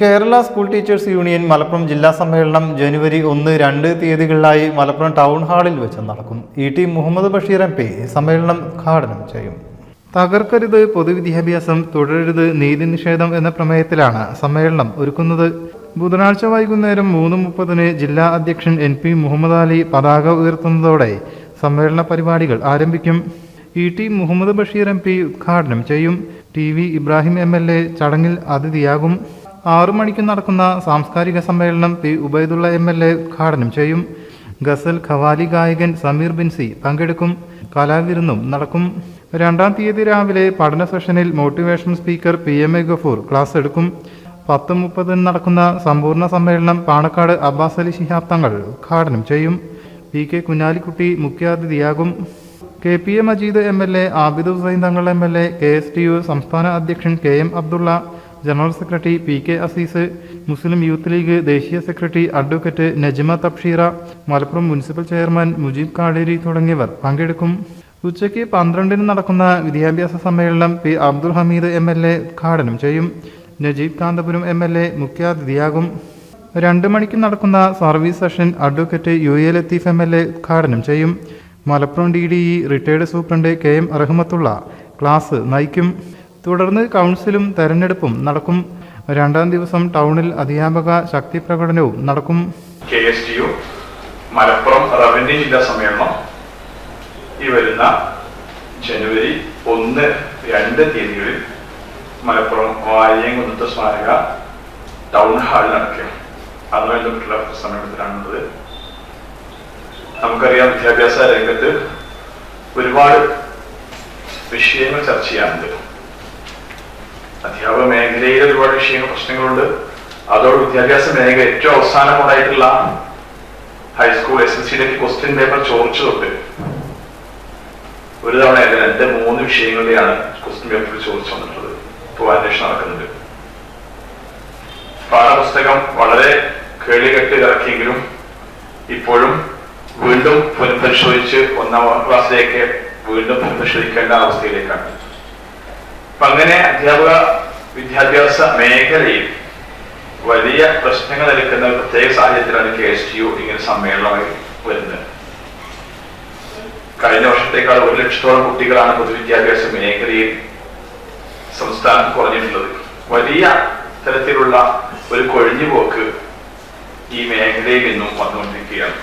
Kerala school teachers union Malappuram ജില്ലാ സമ്മേളനം ജനുവരി ഒന്ന് രണ്ട് തീയതികളിലായി മലപ്പുറം ടൗൺ ഹാളിൽ വെച്ച് നടക്കും. E T Muhammad Basheer M P സമ്മേളനം ഉദ്ഘാടനം ചെയ്യും. തകർക്കരുത് പൊതുവിദ്യാഭ്യാസം തുടരരുത് നീതി നിഷേധം എന്ന പ്രമേയത്തിലാണ് സമ്മേളനം ഒരുക്കുന്നത്. ബുധനാഴ്ച വൈകുന്നേരം മൂന്ന് മുപ്പതിന് ജില്ലാ അധ്യക്ഷൻ എൻ പി മുഹമ്മദ് അലി പതാക ഉയർത്തുന്നതോടെ സമ്മേളന പരിപാടികൾ ആരംഭിക്കും. E T Muhammad Basheer M P ഉദ്ഘാടനം ചെയ്യും. T V Ibrahim M L A ചടങ്ങിൽ അതിഥിയാകും. ആറു മണിക്ക് നടക്കുന്ന സാംസ്കാരിക സമ്മേളനം P Ubaidulla M L A ഉദ്ഘാടനം ചെയ്യും. ഗസൽ ഖവാലി ഗായകൻ സമീർ ബിൻസി പങ്കെടുക്കും. കലാവിരുന്നും നടക്കും. രണ്ടാം തീയതി രാവിലെ പഠന സെഷനിൽ motivation speaker P M A Gafoor class എടുക്കും. പത്ത് മുപ്പതിന് നടക്കുന്ന സമ്പൂർണ സമ്മേളനം പാണക്കാട് അബ്ബാസ് അലി ശിഹാബ് തങ്ങൾ ഉദ്ഘാടനം ചെയ്യും. പി കെ കുഞ്ഞാലിക്കുട്ടി മുഖ്യാതിഥിയാകും. K P A Majeed M L A Abid Hussain Thangal M L A K S T U സംസ്ഥാന അധ്യക്ഷൻ K M Abdulla general secretary P K Azeez Muslim youth league ദേശീയ secretary advocate Najma Thabsheera Malappuram municipal chairman Mujeeb Kaderi തുടങ്ങിയവർ പങ്കെടുക്കും. ഉച്ചയ്ക്ക് പന്ത്രണ്ടിന് നടക്കുന്ന വിദ്യാഭ്യാസ സമ്മേളനം P Abdul Hameed M L A ഉദ്ഘാടനം ചെയ്യും. Najeeb Kanthapuram M L A മുഖ്യാതിഥിയാകും. രണ്ട് മണിക്ക് നടക്കുന്ന service session advocate U A Latheef M L A ഉദ്ഘാടനം ചെയ്യും. Malappuram D D E retired superintendent K M Rahmathulla class നയിക്കും. തുടർന്ന് കൗൺസിലും തെരഞ്ഞെടുപ്പും നടക്കും. രണ്ടാം ദിവസം ടൗണിൽ അധ്യാപക ശക്തി പ്രകടനവും നടക്കും. K S T U Malappuram revenue ജില്ലാ സമ്മേളനം. ഈ വരുന്ന ജനുവരി ഒന്ന് രണ്ട് തീയതികളിൽ മലപ്പുറം വാര്യംകുന്നത്ത് സ്മാരക ടൗൺ ഹാളിൽ നടക്കും. അതുമായി ബന്ധപ്പെട്ടുള്ള സമ്മേളനത്തിലാണുള്ളത് നമുക്കറിയാം വിദ്യാഭ്യാസ രംഗത്ത് ഒരുപാട് വിഷയങ്ങൾ ചർച്ച ചെയ്യാറുണ്ട് അധ്യാപക മേഖലയിൽ ഒരുപാട് വിഷയങ്ങൾ പ്രശ്നങ്ങളുണ്ട്. അതോട് വിദ്യാഭ്യാസ മേഖല ഏറ്റവും അവസാനമുണ്ടായിട്ടുള്ള ഹൈസ്കൂൾ എസ് എസ് സിയിലേക്ക് ക്വസ്റ്റ്യൻ പേപ്പർ ചോദിച്ചു തൊട്ട് ഒരു തവണ രണ്ട് മൂന്ന് വിഷയങ്ങളിലാണ് ക്വസ്റ്റ്യൻ പേപ്പർ ചോദിച്ചു വന്നിട്ടുള്ളത്. ഇപ്പോൾ അന്വേഷണം നടക്കുന്നുണ്ട്. പാഠപുസ്തകം വളരെ കേളികെട്ട് ഇറക്കിയെങ്കിലും ഇപ്പോഴും വീണ്ടും പുനഃപരിശോധിച്ച് ഒന്നാം ക്ലാസ്സിലേക്ക് വീണ്ടും പുനഃപരിശോധിക്കേണ്ട അവസ്ഥയിലേക്കാണ്. അപ്പൊ അങ്ങനെ അധ്യാപക വിദ്യാഭ്യാസ മേഖലയിൽ വലിയ പ്രശ്നങ്ങൾ എടുക്കുന്ന പ്രത്യേക സാഹചര്യത്തിലാണ് കെ എസ് ടി ഇങ്ങനെ സമ്മേളനമായി വരുന്നത്. കഴിഞ്ഞ വർഷത്തേക്കാൾ ഒരു ലക്ഷത്തോളം കുട്ടികളാണ് പൊതുവിദ്യാഭ്യാസ മേഖലയിൽ സംസ്ഥാനം കുറഞ്ഞിട്ടുള്ളത്. വലിയ തരത്തിലുള്ള ഒരു കൊഴിഞ്ഞുപോക്ക് ഈ മേഖലയിൽ നിന്നും വന്നുകൊണ്ടിരിക്കുകയാണ്.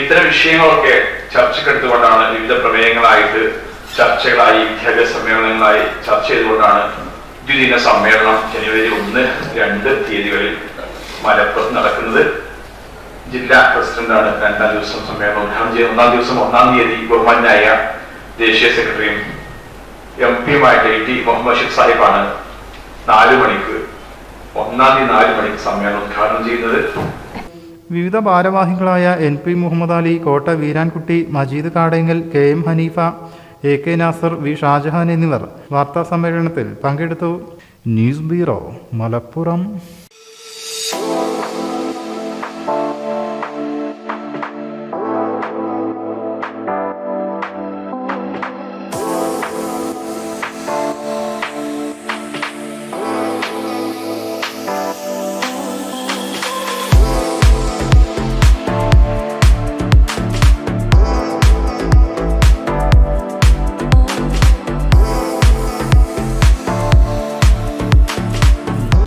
ഇത്തരം വിഷയങ്ങളൊക്കെ ചർച്ചക്കെടുത്തുകൊണ്ടാണ് വിവിധ പ്രമേയങ്ങളായിട്ട് ചർച്ചകളായി വിദ്യാഭ്യാസ സമ്മേളനങ്ങളായി ചർച്ച ചെയ്തുകൊണ്ടാണ് ദ്വിദിന സമ്മേളനം ജനുവരി ഒന്ന് രണ്ട് തീയതികളിൽ മലപ്പുറത്ത് നടക്കുന്നത്. ജില്ലാ പ്രസിഡന്റാണ് രണ്ടാം ദിവസം സമ്മേളനം ഉദ്ഘാടനം ചെയ്യുന്നത്. ഒന്നാം ദിവസം ഒന്നാം തീയതി ബഹുമാനായ ദേശീയ സെക്രട്ടറിയും എം പിയുമായിട്ട് എ ടി മുഹമ്മദ് ഷിഖ് സാഹിബാണ് നാല് മണിക്ക് ഒന്നാം തീയതി നാല് മണിക്ക് സമ്മേളനം ഉദ്ഘാടനം ചെയ്യുന്നത്. വിവിധ ഭാരവാഹികളായ N P Muhammad Ali Kotta Veerankutty Majeed Kadayangal K M Haneefa A K Nasar V Shajahan എന്നിവർ വാർത്താ സമ്മേളനത്തിൽ പങ്കെടുത്തു. News bureau Malappuram.